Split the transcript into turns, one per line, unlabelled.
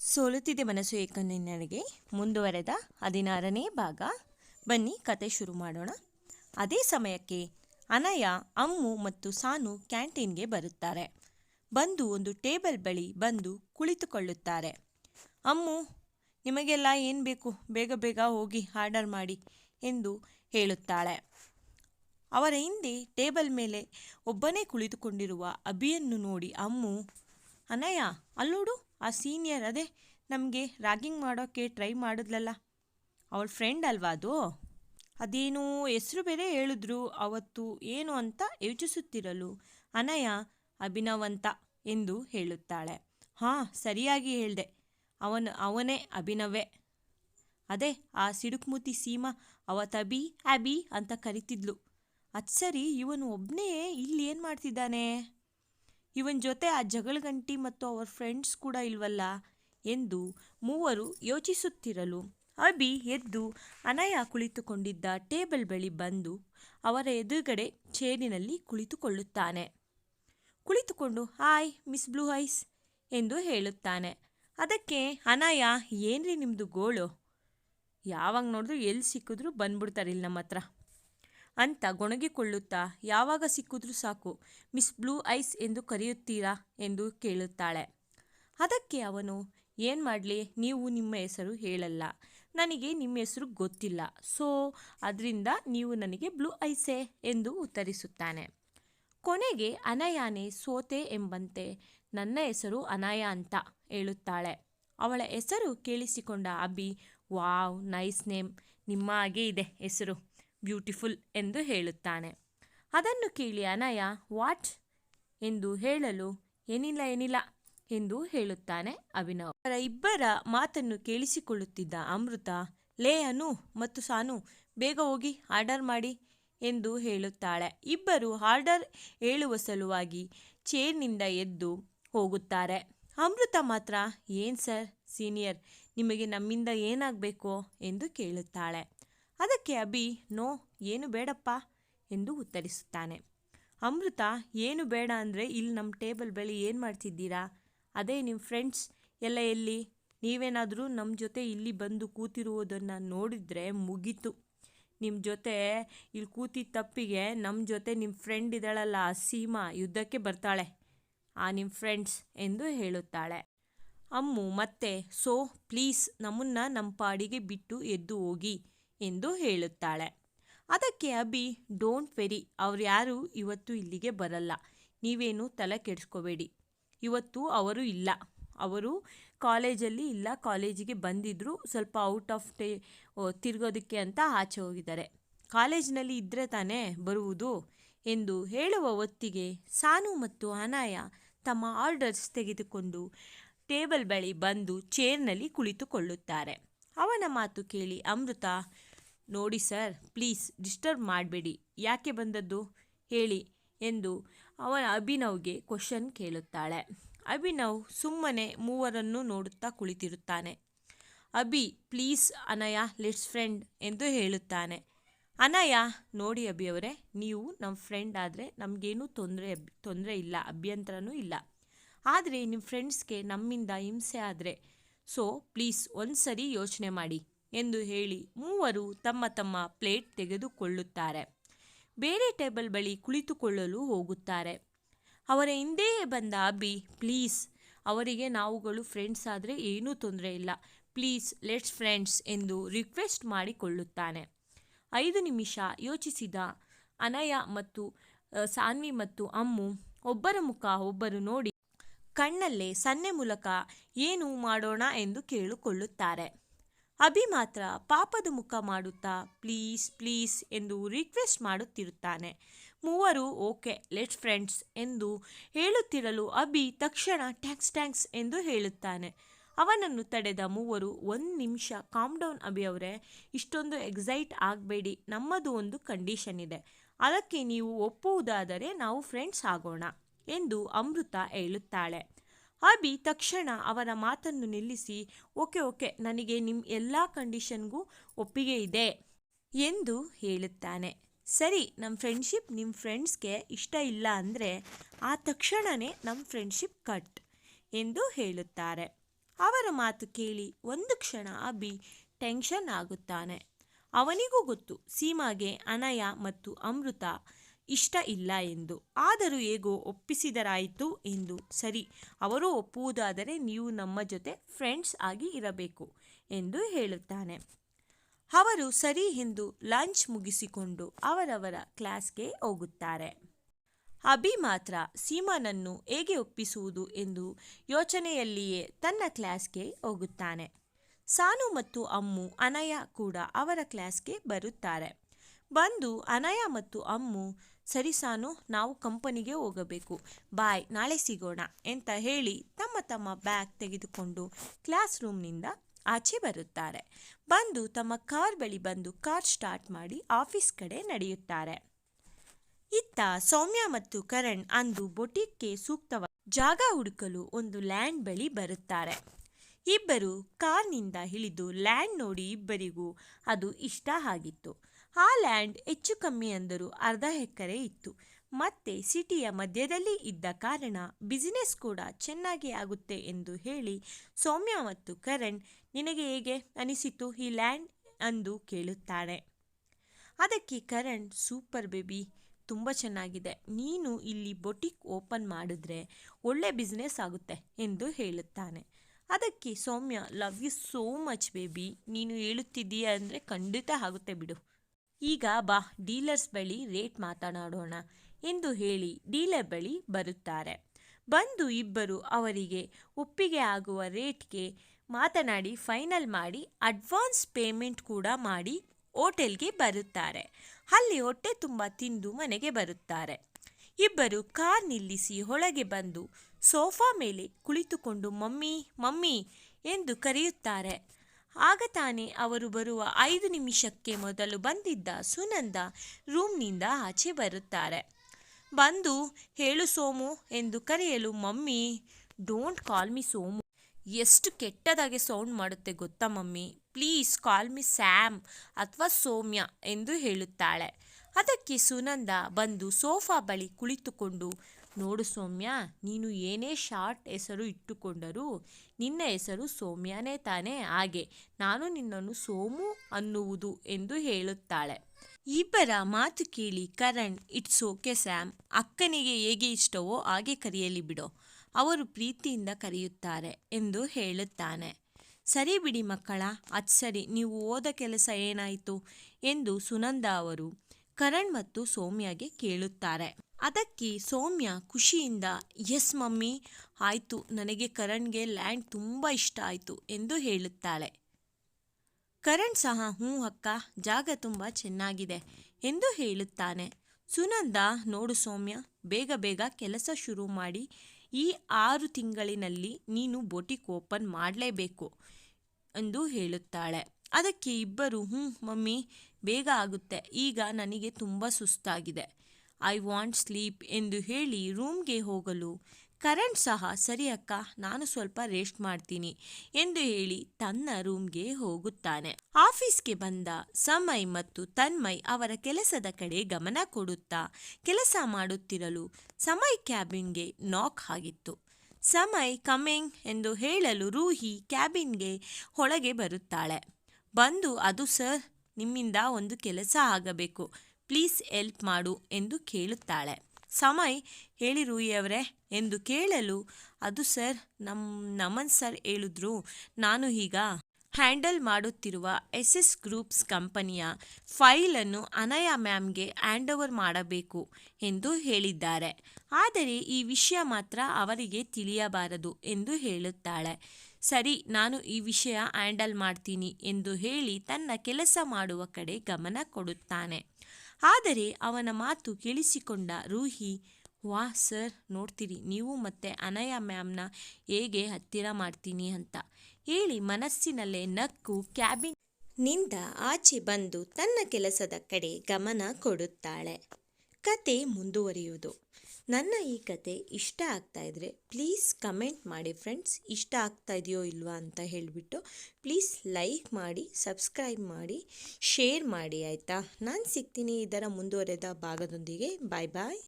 ಸೋಲುತ್ತಿದೆ ಮನಸ್ಸು ನನಗೆ ಮುಂದುವರೆದ ಹದಿನಾರನೇ ಭಾಗ. ಬನ್ನಿ ಕತೆ ಶುರು ಮಾಡೋಣ. ಅದೇ ಸಮಯಕ್ಕೆ ಅನಯ, ಅಮ್ಮು ಮತ್ತು ಸಾನು ಕ್ಯಾಂಟೀನ್ಗೆ ಬರುತ್ತಾರೆ. ಬಂದು ಒಂದು ಟೇಬಲ್ ಬಳಿ ಬಂದು ಕುಳಿತುಕೊಳ್ಳುತ್ತಾರೆ. ಅಮ್ಮು, ನಿಮಗೆಲ್ಲ ಏನು ಬೇಕು? ಬೇಗ ಬೇಗ ಹೋಗಿ ಆರ್ಡರ್ ಮಾಡಿ ಎಂದು ಹೇಳುತ್ತಾಳೆ. ಅವರ ಹಿಂದೆ ಟೇಬಲ್ ಮೇಲೆ ಒಬ್ಬನೇ ಕುಳಿತುಕೊಂಡಿರುವ ಅಭಿಯನ್ನು ನೋಡಿ ಅಮ್ಮು ಅನಯ್ಯ ಅಲ್ಲೋಡು. ಆ ಸೀನಿಯರ್ ಅದೇ ನಮಗೆ ರ್ಯಾಗಿಂಗ್ ಮಾಡೋಕ್ಕೆ ಟ್ರೈ ಮಾಡಿದ್ಲಲ್ಲ. ಅವಳ ಫ್ರೆಂಡ್ ಅಲ್ವಾ ಅದು? ಅದೇನು ಹೆಸರು ಬೇರೆ ಹೇಳಿದ್ರು, ಅವತ್ತು ಏನು ಅಂತ ಯೋಚಿಸುತ್ತಿರಲು ಅನಯ ಅಭಿನವಂತ ಎಂದು ಹೇಳುತ್ತಾಳೆ. ಹಾಂ, ಸರಿಯಾಗಿ ಹೇಳಿದೆ. ಅವನು, ಅವನೇ ಅಭಿನವೇ. ಅದೇ, ಆ ಸಿಡುಕ್ಮೂತಿ ಸೀಮಾ ಅವತ್ತಬಿ ಅಬಿ ಅಂತ ಕರಿತಿದ್ಲು. ಅದು ಸರಿ, ಇವನು ಒಬ್ಬನೇ ಇಲ್ಲಿ ಏನು ಮಾಡ್ತಿದ್ದಾನೆ? ಇವನ ಜೊತೆ ಆ ಜಗಳಗಂಟಿ ಮತ್ತು ಅವರ ಫ್ರೆಂಡ್ಸ್ ಕೂಡ ಇಲ್ವಲ್ಲ? ಎಂದು ಮೂವರು ಯೋಚಿಸುತ್ತಿರಲು ಅಬಿ ಎದ್ದು ಅನಯ ಕುಳಿತುಕೊಂಡಿದ್ದ ಟೇಬಲ್ ಬಳಿ ಬಂದು ಅವರ ಎದುರುಗಡೆ ಚೇರಿನಲ್ಲಿ ಕುಳಿತುಕೊಳ್ಳುತ್ತಾನೆ. ಕುಳಿತುಕೊಂಡು ಹಾಯ್ ಮಿಸ್ ಬ್ಲೂ ಐಸ್ ಎಂದು ಹೇಳುತ್ತಾನೆ. ಅದಕ್ಕೆ, ಅನಯ, ಏನ್ರಿ ನಿಮ್ಮದು ಗೋಳು? ಯಾವಾಗ ನೋಡಿದ್ರು ಎಲ್ಲಿ ಸಿಕ್ಕಿದ್ರು ಬಂದ್ಬಿಡ್ತಾರೆ ಇಲ್ಲಿ ನಮ್ಮ ಹತ್ರ ಅಂತ ಗೊಣಗಿಕೊಳ್ಳುತ್ತಾ, ಯಾವಾಗ ಸಿಕ್ಕಿದ್ರೂ ಸಾಕು, ಮಿಸ್ ಬ್ಲೂ ಐಸ್ ಎಂದು ಕರೆಯುತ್ತೀರಾ? ಎಂದು ಕೇಳುತ್ತಾಳೆ. ಅದಕ್ಕೆ ಅವನು, ಏನು ಮಾಡಲಿ, ನೀವು ನಿಮ್ಮ ಹೆಸರು ಹೇಳಲ್ಲ. ನನಗೆ ನಿಮ್ಮ ಹೆಸರು ಗೊತ್ತಿಲ್ಲ. ಸೊ, ಅದರಿಂದ ನೀವು ನನಗೆ ಬ್ಲೂ ಐಸೆ? ಎಂದು ಉತ್ತರಿಸುತ್ತಾನೆ. ಕೊನೆಗೆ, ಅನಯಾನೆ, ಸೋತೆ ಎಂಬಂತೆ, ನನ್ನ ಹೆಸರು ಅನಯ ಅಂತ ಹೇಳುತ್ತಾಳೆ. ಅವಳ ಹೆಸರು ಕೇಳಿಸಿಕೊಂಡ ಅಬಿ ವಾವ್, ನೈಸ್ ನೇಮ್, ನಿಮ್ಮ ಹಾಗೆ ಇದೆ ಹೆಸರು. ಬ್ಯೂಟಿಫುಲ್ ಎಂದು ಹೇಳುತ್ತಾನೆ. ಅದನ್ನು ಕೇಳಿ ಅನಯ, ವಾಟ್? ಎಂದು ಹೇಳಲು, ಏನಿಲ್ಲ ಏನಿಲ್ಲ, ಎಂದು ಹೇಳುತ್ತಾನೆ ಅಭಿನವ್. ಅವರ ಇಬ್ಬರ ಮಾತನ್ನು ಕೇಳಿಸಿಕೊಳ್ಳುತ್ತಿದ್ದ ಅಮೃತ, ಲೇ ಅನು ಮತ್ತು ಸಾನು, ಬೇಗ ಹೋಗಿ ಆರ್ಡರ್ ಮಾಡಿ, ಎಂದು ಹೇಳುತ್ತಾಳೆ. ಇಬ್ಬರು ಆರ್ಡರ್ ಹೇಳುವ ಸಲುವಾಗಿ ಚೇರ್ನಿಂದ ಎದ್ದು ಹೋಗುತ್ತಾರೆ. ಅಮೃತ ಮಾತ್ರ, ಏನು ಸರ್ ಸೀನಿಯರ್, ನಿಮಗೆ ನಮ್ಮಿಂದ ಏನಾಗಬೇಕು? ಎಂದು ಕೇಳುತ್ತಾಳೆ. ಅದಕ್ಕೆ ಅಭಿ, ನೋ, ಏನು ಬೇಡಪ್ಪ ಎಂದು ಉತ್ತರಿಸುತ್ತಾನೆ. ಅಮೃತ, ಏನು ಬೇಡ ಅಂದರೆ ಇಲ್ಲಿ ನಮ್ಮ ಟೇಬಲ್ ಬಳಿ ಏನು ಮಾಡ್ತಿದ್ದೀರಾ? ಅದೇ ನಿಮ್ಮ ಫ್ರೆಂಡ್ಸ್. ಎಲ್ಲ ಎಲ್ಲಿ? ನೀವೇನಾದರೂ ನಮ್ಮ ಜೊತೆ ಇಲ್ಲಿ ಬಂದು ಕೂತಿರುವುದನ್ನು ನೋಡಿದರೆ ಮುಗೀತು. ನಿಮ್ಮ ಜೊತೆ ಇಲ್ಲಿ ಕೂತಿದ್ದ ತಪ್ಪಿಗೆ ನಮ್ಮ ಜೊತೆ ನಿಮ್ಮ ಫ್ರೆಂಡ್ ಇದ್ದಾಳಲ್ಲ ಸೀಮಾ ಯುದ್ಧಕ್ಕೆ ಬರ್ತಾಳೆ, ಆ ನಿಮ್ಮ ಫ್ರೆಂಡ್ಸ್ ಎಂದು ಹೇಳುತ್ತಾಳೆ. ಅಮ್ಮು, ಮತ್ತೆ, ಸೋ, ಪ್ಲೀಸ್ ನಮ್ಮನ್ನ ನಮ್ಮ ಪಾಡಿಗೆ ಬಿಟ್ಟು ಎದ್ದು ಹೋಗಿ. ಎಂದು ಹೇಳುತ್ತಾಳೆ. ಅದಕ್ಕೆ ಅಬಿ ಡೋಂಟ್ ವೆರಿ ಅವ್ರು ಯಾರು ಇವತ್ತು ಇಲ್ಲಿಗೆ ಬರಲ್ಲ. ನೀವೇನು ತಲೆ ಕೆಡಿಸ್ಕೋಬೇಡಿ. ಇವತ್ತು ಅವರು ಇಲ್ಲ. ಅವರು ಕಾಲೇಜಲ್ಲಿ ಇಲ್ಲ, ಕಾಲೇಜಿಗೆ ಬಂದಿದ್ದರು ಸ್ವಲ್ಪ ಔಟ್ ಆಫ್ ಟೇ ತಿರುಗೋದಕ್ಕೆ ಅಂತ ಆಚೆ ಹೋಗಿದ್ದಾರೆ. ಕಾಲೇಜಿನಲ್ಲಿ ಇದ್ದರೆ ತಾನೇ ಬರುವುದು? ಎಂದು ಹೇಳುವ ಹೊತ್ತಿಗೆ ಸಾನು ಮತ್ತು ಅನಾಯ ತಮ್ಮ ಆರ್ಡರ್ಸ್ ತೆಗೆದುಕೊಂಡು ಟೇಬಲ್ ಬಳಿ ಬಂದು ಚೇರ್ನಲ್ಲಿ ಕುಳಿತುಕೊಳ್ಳುತ್ತಾರೆ. ಅವನ ಮಾತು ಕೇಳಿ ಅಮೃತ ನೋಡಿ ಸರ್, ಪ್ಲೀಸ್ ಡಿಸ್ಟರ್ಬ್ ಮಾಡಬೇಡಿ. ಯಾಕೆ ಬಂದದ್ದು? ಹೇಳಿ ಎಂದು ಅವನ ಅಭಿನವ್ಗೆ ಕ್ವಶನ್ ಕೇಳುತ್ತಾಳೆ. ಅಭಿನವ್ ಸುಮ್ಮನೆ ಮೂವರನ್ನು ನೋಡುತ್ತಾ ಕುಳಿತಿರುತ್ತಾನೆ. Abhi, please Anaya, let's friend ಎಂದು ಹೇಳುತ್ತಾನೆ. ಅನಯ, ನೋಡಿ ಅಭಿ ಅವರೇ, ನೀವು ನಮ್ಮ ಫ್ರೆಂಡ್ ಆದರೆ ನಮಗೇನೂ ತೊಂದರೆ ತೊಂದರೆ ಇಲ್ಲ, ಅಭ್ಯಂತರನೂ ಇಲ್ಲ. ಆದರೆ ನಿಮ್ಮ ಫ್ರೆಂಡ್ಸ್ಗೆ ನಮ್ಮಿಂದ ಹಿಂಸೆ ಆದರೆ, ಸೊ ಪ್ಲೀಸ್ ಒಂದು ಸರಿ ಯೋಚನೆ ಮಾಡಿ. ಎಂದು ಹೇಳಿ ಮೂವರು ತಮ್ಮ ತಮ್ಮ ಪ್ಲೇಟ್ ತೆಗೆದುಕೊಳ್ಳುತ್ತಾರೆ. ಬೇರೆ ಟೇಬಲ್ ಬಳಿ ಕುಳಿತುಕೊಳ್ಳಲು ಹೋಗುತ್ತಾರೆ. ಅವರ ಹಿಂದೆಯೇ ಬಂದ ಅಬ್ಬಿ ಪ್ಲೀಸ್, ಅವರಿಗೆ ನಾವುಗಳು ಫ್ರೆಂಡ್ಸ್ ಆದರೆ ಏನೂ ತೊಂದರೆ ಇಲ್ಲ. ಪ್ಲೀಸ್, ಲೆಟ್ಸ್ ಫ್ರೆಂಡ್ಸ್ ಎಂದು ರಿಕ್ವೆಸ್ಟ್ ಮಾಡಿಕೊಳ್ಳುತ್ತಾನೆ. ಐದು ನಿಮಿಷ ಯೋಚಿಸಿದ ಅನಯ ಮತ್ತು ಸಾನ್ವಿ ಮತ್ತು ಅಮ್ಮು ಒಬ್ಬರ ಮುಖ ಒಬ್ಬರು ನೋಡಿ ಕಣ್ಣಲ್ಲೇ ಸನ್ನೆ ಮೂಲಕ, ಏನು ಮಾಡೋಣ? ಎಂದು ಕೇಳಿಕೊಳ್ಳುತ್ತಾರೆ. ಅಭಿ ಮಾತ್ರ ಪಾಪದ ಮುಖ ಮಾಡುತ್ತಾ ಪ್ಲೀಸ್ ಪ್ಲೀಸ್ ಎಂದು ರಿಕ್ವೆಸ್ಟ್ ಮಾಡುತ್ತಿರುತ್ತಾನೆ. ಮೂವರು ಓಕೆ ಲೆಟ್ ಫ್ರೆಂಡ್ಸ್ ಎಂದು ಹೇಳುತ್ತಿರಲು ಅಭಿ ತಕ್ಷಣ ಟ್ಯಾಂಕ್ಸ್ ಟ್ಯಾಂಕ್ಸ್ ಎಂದು ಹೇಳುತ್ತಾನೆ. ಅವನನ್ನು ತಡೆದ ಮೂವರು, ಒಂದು ನಿಮಿಷ ಕಾಮ್ ಡೌನ್ ಅಭಿ ಅವರೇ, ಇಷ್ಟೊಂದು ಎಕ್ಸೈಟ್ ಆಗಬೇಡಿ, ನಮ್ಮದು ಒಂದು ಕಂಡೀಷನ್ ಇದೆ. ಅದಕ್ಕೆ ನೀವು ಒಪ್ಪುವುದಾದರೆ ನಾವು ಫ್ರೆಂಡ್ಸ್ ಆಗೋಣ ಎಂದು ಅಮೃತ ಹೇಳುತ್ತಾಳೆ. ಅಭಿ ತಕ್ಷಣ ಅವರ ಮಾತನ್ನು ನಿಲ್ಲಿಸಿ, ಓಕೆ ಓಕೆ, ನನಗೆ ನಿಮ್ಮ ಎಲ್ಲ ಕಂಡೀಷನ್ಗೂ ಒಪ್ಪಿಗೆ ಇದೆ ಎಂದು ಹೇಳುತ್ತಾನೆ. ಸರಿ ನಮ್ಮ ಫ್ರೆಂಡ್ಶಿಪ್ ನಿಮ್ಮ ಫ್ರೆಂಡ್ಸ್ಗೆ ಇಷ್ಟ ಇಲ್ಲ ಅಂದರೆ ಆ ತಕ್ಷಣವೇ ನಮ್ಮ ಫ್ರೆಂಡ್ಶಿಪ್ ಕಟ್ ಎಂದು ಹೇಳುತ್ತಾರೆ. ಅವರ ಮಾತು ಕೇಳಿ ಒಂದು ಕ್ಷಣ ಅಭಿ ಟೆನ್ಷನ್ ಆಗುತ್ತಾನೆ. ಅವನಿಗೂ ಗೊತ್ತು, ಸೀಮಾಗೆ ಅನಯ ಮತ್ತು ಅಮೃತ ಇಷ್ಟ ಇಲ್ಲ ಎಂದು. ಆದರೂ ಹೇಗೋ ಒಪ್ಪಿಸಿದರಾಯಿತು ಎಂದು. ಸರಿ, ಅವರು ಒಪ್ಪುವುದಾದರೆ ನೀವು ನಮ್ಮ ಜೊತೆ ಫ್ರೆಂಡ್ಸ್ ಆಗಿ ಇರಬೇಕು ಎಂದು ಹೇಳುತ್ತಾನೆ. ಅವರು ಸರಿ ಎಂದು ಲಂಚ್ ಮುಗಿಸಿಕೊಂಡು ಅವರವರ ಕ್ಲಾಸ್ಗೆ ಹೋಗುತ್ತಾರೆ. ಅಭಿ ಮಾತ್ರ ಸೀಮಾನನ್ನು ಹೇಗೆ ಒಪ್ಪಿಸುವುದು ಎಂದು ಯೋಚನೆಯಲ್ಲಿಯೇ ತನ್ನ ಕ್ಲಾಸ್ಗೆ ಹೋಗುತ್ತಾನೆ. ಸಾನು ಮತ್ತು ಅಮ್ಮು ಅನಯ ಕೂಡ ಅವರ ಕ್ಲಾಸ್ಗೆ ಬರುತ್ತಾರೆ. ಬಂದು ಅನಯ ಮತ್ತು ಅಮ್ಮು, ಸರಿ ಸಾನು, ನಾವು ಕಂಪನಿಗೆ ಹೋಗಬೇಕು. ಬಾಯ್, ನಾಳೆ ಸಿಗೋಣ ಅಂತ ಹೇಳಿ ತಮ್ಮ ತಮ್ಮ ಬ್ಯಾಗ್ ತೆಗೆದುಕೊಂಡು ಕ್ಲಾಸ್ ರೂಮ್ನಿಂದ ಆಚೆ ಬರುತ್ತಾರೆ. ಬಂದು ತಮ್ಮ ಕಾರ್ ಬಳಿ ಬಂದು ಕಾರ್ ಸ್ಟಾರ್ಟ್ ಮಾಡಿ ಆಫೀಸ್ ಕಡೆ ನಡೆಯುತ್ತಾರೆ. ಇತ್ತ ಸೌಮ್ಯ ಮತ್ತು ಕರಣ್ ಅಂದು ಬೊಟಿಕ್ಗೆ ಸೂಕ್ತವಾದ ಜಾಗ ಹುಡುಕಲು ಒಂದು ಲ್ಯಾಂಡ್ ಬಳಿ ಬರುತ್ತಾರೆ. ಇಬ್ಬರು ಕಾರ್ನಿಂದ ಇಳಿದು ಲ್ಯಾಂಡ್ ನೋಡಿ ಇಬ್ಬರಿಗೂ ಅದು ಇಷ್ಟ ಆಗಿತ್ತು. ಆ ಲ್ಯಾಂಡ್ ಹೆಚ್ಚು ಕಮ್ಮಿ ಅಂದರೂ ಅರ್ಧ ಎಕರೆ ಇತ್ತು. ಮತ್ತೆ ಸಿಟಿಯ ಮಧ್ಯದಲ್ಲಿ ಇದ್ದ ಕಾರಣ ಬಿಸಿನೆಸ್ ಕೂಡ ಚೆನ್ನಾಗಿ ಆಗುತ್ತೆ ಎಂದು ಹೇಳಿ ಸೌಮ್ಯ ಮತ್ತು ಕರಣ್ ನಿನಗೆ ಹೇಗೆ ಅನಿಸಿತು ಈ ಲ್ಯಾಂಡ್ ಅಂದು ಕೇಳುತ್ತಾಳೆ ಅದಕ್ಕೆ ಕರಣ್, ಸೂಪರ್ ಬೇಬಿ, ತುಂಬ ಚೆನ್ನಾಗಿದೆ. ನೀನು ಇಲ್ಲಿ ಬೊಟಿಕ್ ಓಪನ್ ಮಾಡಿದ್ರೆ ಒಳ್ಳೆ ಬಿಸ್ನೆಸ್ ಆಗುತ್ತೆ ಎಂದು ಹೇಳುತ್ತಾನೆ. ಅದಕ್ಕೆ Soumya, love you so much baby. ನೀನು ಹೇಳುತ್ತಿದ್ದೀಯ ಅಂದರೆ ಖಂಡಿತ ಆಗುತ್ತೆ ಬಿಡು. ಈಗ ಬಾ, ಡೀಲರ್ಸ್ ಬಳಿ ರೇಟ್ ಮಾತನಾಡೋಣ ಎಂದು ಹೇಳಿ ಡೀಲರ್ ಬಳಿ ಬರುತ್ತಾರೆ. ಬಂದು ಇಬ್ಬರು ಅವರಿಗೆ ಒಪ್ಪಿಗೆ ಆಗುವ ರೇಟ್ಗೆ ಮಾತನಾಡಿ ಫೈನಲ್ ಮಾಡಿ ಅಡ್ವಾನ್ಸ್ ಪೇಮೆಂಟ್ ಕೂಡ ಮಾಡಿ ಹೋಟೆಲ್ಗೆ ಬರುತ್ತಾರೆ. ಅಲ್ಲಿ ಹೊಟ್ಟೆ ತುಂಬ ತಿಂದು ಮನೆಗೆ ಬರುತ್ತಾರೆ. ಇಬ್ಬರು ಕಾರ್ ನಿಲ್ಲಿಸಿ ಒಳಗೆ ಬಂದು ಸೋಫಾ ಮೇಲೆ ಕುಳಿತುಕೊಂಡು ಮಮ್ಮಿ ಮಮ್ಮಿ ಎಂದು ಕರೆಯುತ್ತಾರೆ. ಆಗ ತಾನೇ ಅವರು ಬರುವ ಐದು ನಿಮಿಷಕ್ಕೆ ಮೊದಲು ಬಂದಿದ್ದ ಸುನಂದ ರೂಮ್ನಿಂದ ಆಚೆ ಬರುತ್ತಾರೆ. ಬಂದು, ಹೇಳು ಸೋಮು ಎಂದು ಕರೆಯಲು, mummy, don't call me Somu. ಎಷ್ಟು ಕೆಟ್ಟದಾಗೆ ಸೌಂಡ್ ಮಾಡುತ್ತೆ ಗೊತ್ತಾ mummy? Please call me Sam ಅಥವಾ ಸೌಮ್ಯ ಎಂದು ಹೇಳುತ್ತಾಳೆ. ಅದಕ್ಕೆ ಸುನಂದ ಬಂದು ಸೋಫಾ ಬಳಿ ಕುಳಿತುಕೊಂಡು ನೋಡು ಸೌಮ್ಯ, ನೀನು ಏನೇ ಶಾರ್ಟ್ ಹೆಸರು ಇಟ್ಟುಕೊಂಡರೂ ನಿನ್ನ ಹೆಸರು ಸೌಮ್ಯನೇ ತಾನೇ ಹಾಗೆ. ನಾನು ನಿನ್ನನ್ನು ಸೋಮು ಅನ್ನುವುದು ಎಂದು ಹೇಳುತ್ತಾಳೆ. ಇಬ್ಬರ ಮಾತು ಕೇಳಿ ಕರಣ್, ಇಟ್ಸ್ ಓಕೆ ಸ್ಯಾಮ್, ಅಕ್ಕನಿಗೆ ಹೇಗೆ ಇಷ್ಟವೋ ಹಾಗೆ ಕರೆಯಲಿ ಬಿಡೋ. ಅವರು ಪ್ರೀತಿಯಿಂದ ಕರೆಯುತ್ತಾರೆ ಎಂದು ಹೇಳುತ್ತಾನೆ. ಸರಿ ಬಿಡಿ ಮಕ್ಕಳ, ಅದು ಸರಿ, ನೀವು ಓದ ಕೆಲಸ ಏನಾಯಿತು? ಎಂದು ಸುನಂದ ಅವರು. ಕರಣ್ ಮತ್ತು ಸೌಮ್ಯಗೆ ಕೇಳುತ್ತಾರೆ. ಅದಕ್ಕೆ ಸೌಮ್ಯ ಖುಷಿಯಿಂದ ಎಸ್ ಮಮ್ಮಿ, ಆಯಿತು, ನನಗೆ ಕರಣ್ಗೆ ಲ್ಯಾಂಡ್ ತುಂಬ ಇಷ್ಟ ಆಯಿತು ಎಂದು ಹೇಳುತ್ತಾಳೆ. ಕರಣ್ ಸಹ, ಹ್ಞೂ ಅಕ್ಕ, ಜಾಗ ತುಂಬ ಚೆನ್ನಾಗಿದೆ ಎಂದು ಹೇಳುತ್ತಾನೆ. ಸುನಂದ, ನೋಡು ಸೌಮ್ಯ, ಬೇಗ ಬೇಗ ಕೆಲಸ ಶುರು ಮಾಡಿ, ಈ ಆರು ತಿಂಗಳಿನಲ್ಲಿ ನೀನು ಬೋಟಿಕ್ ಓಪನ್ ಮಾಡಲೇಬೇಕು ಎಂದು ಹೇಳುತ್ತಾಳೆ. ಅದಕ್ಕೆ ಇಬ್ಬರು, ಹ್ಞೂ ಮಮ್ಮಿ ಬೇಗ ಆಗುತ್ತೆ. ಈಗ ನನಗೆ ತುಂಬ ಸುಸ್ತಾಗಿದೆ. ಐ ವಾಂಟ್ ಸ್ಲೀಪ್ ಎಂದು ಹೇಳಿ ರೂಮ್ಗೆ ಹೋಗಲು ಕರೆಂಟ್ ಸಹ, ಸರಿ ಅಕ್ಕ, ನಾನು ಸ್ವಲ್ಪ ರೆಸ್ಟ್ ಮಾಡ್ತೀನಿ ಎಂದು ಹೇಳಿ ತನ್ನ ರೂಮ್ಗೆ ಹೋಗುತ್ತಾನೆ. ಆಫೀಸ್ಗೆ ಬಂದ ಸಮಯ್ ಮತ್ತು ತನ್ಮಯ್ ಅವರ ಕೆಲಸದ ಕಡೆ ಗಮನ ಕೊಡುತ್ತಾ ಕೆಲಸ ಮಾಡುತ್ತಿರಲು ಸಮಯ್ ಕ್ಯಾಬಿನ್ಗೆ ನಾಕ್ ಆಗಿತ್ತು. ಸಮಯ್ ಕಮಿಂಗ್ ಎಂದು ಹೇಳಲು ರೂಹಿ ಕ್ಯಾಬಿನ್ಗೆ ಒಳಗೆ ಬರುತ್ತಾಳೆ. ಬಂದು ಅದು ಸರ್ ನಿಮ್ಮಿಂದ ಒಂದು ಕೆಲಸ ಆಗಬೇಕು. ಪ್ಲೀಸ್ ಎಲ್ಪ್ ಮಾಡು ಎಂದು ಕೇಳುತ್ತಾಳೆ. ಸಮಯ್, ಹೇಳಿ ರೂಯವರೇ ಎಂದು ಕೇಳಲು, ಅದು ಸರ್ ನಮ್ಮ ನಮನ್ ಸರ್ ಹೇಳಿದ್ರು. ನಾನು ಈಗ ಹ್ಯಾಂಡಲ್ ಮಾಡುತ್ತಿರುವ ಎಸ್ ಎಸ್ ಗ್ರೂಪ್ಸ್ ಕಂಪನಿಯ ಫೈಲನ್ನು ಅನಯ ಮ್ಯಾಮ್ಗೆ ಹ್ಯಾಂಡ್ ಓವರ್ ಮಾಡಬೇಕು ಎಂದು ಹೇಳಿದ್ದಾರೆ. ಆದರೆ ಈ ವಿಷಯ ಮಾತ್ರ ಅವರಿಗೆ ತಿಳಿಯಬಾರದು ಎಂದು ಹೇಳುತ್ತಾಳೆ. ಸರಿ, ನಾನು ಈ ವಿಷಯ ಹ್ಯಾಂಡಲ್ ಮಾಡ್ತೀನಿ ಎಂದು ಹೇಳಿ ತನ್ನ ಕೆಲಸ ಮಾಡುವ ಕಡೆ ಗಮನ ಕೊಡುತ್ತಾನೆ. ಆದರೆ ಅವನ ಮಾತು ಕೇಳಿಸಿಕೊಂಡ ರೂಹಿ ವಾ ಸರ್, ನೋಡ್ತೀರಿ, ನೀವು ಮತ್ತೆ ಅನಯ ಮ್ಯಾಮ್ನ ಹೇಗೆ ಹತ್ತಿರ ಮಾಡ್ತೀನಿ ಅಂತ ಹೇಳಿ ಮನಸ್ಸಿನಲ್ಲೇ ನಕ್ಕು ಕ್ಯಾಬಿನ್ನಿಂದ ಆಚೆ ಬಂದು ತನ್ನ ಕೆಲಸದ ಕಡೆ ಗಮನ ಕೊಡುತ್ತಾಳೆ. ಕತೆ ಮುಂದುವರಿಯುವುದು. ನನ್ನ ಈ ಕತೆ ಇಷ್ಟ ಆಗ್ತಾ ಇದ್ರೆ ಪ್ಲೀಸ್ ಕಮೆಂಟ್ ಮಾಡಿ ಫ್ರೆಂಡ್ಸ್ ಇಷ್ಟ ಆಗ್ತಾ ಇದೆಯೋ ಇಲ್ವಾ ಅಂತ ಹೇಳಿಬಿಟ್ಟು ಪ್ಲೀಸ್ ಲೈಕ್ ಮಾಡಿ ಸಬ್ಸ್ಕ್ರೈಬ್ ಮಾಡಿ ಶೇರ್ ಮಾಡಿ ಆಯಿತಾ? ನಾನು ಸಿಗ್ತೀನಿ ಇದರ ಮುಂದುವರೆದ ಭಾಗದೊಂದಿಗೆ. ಬಾಯ್ ಬಾಯ್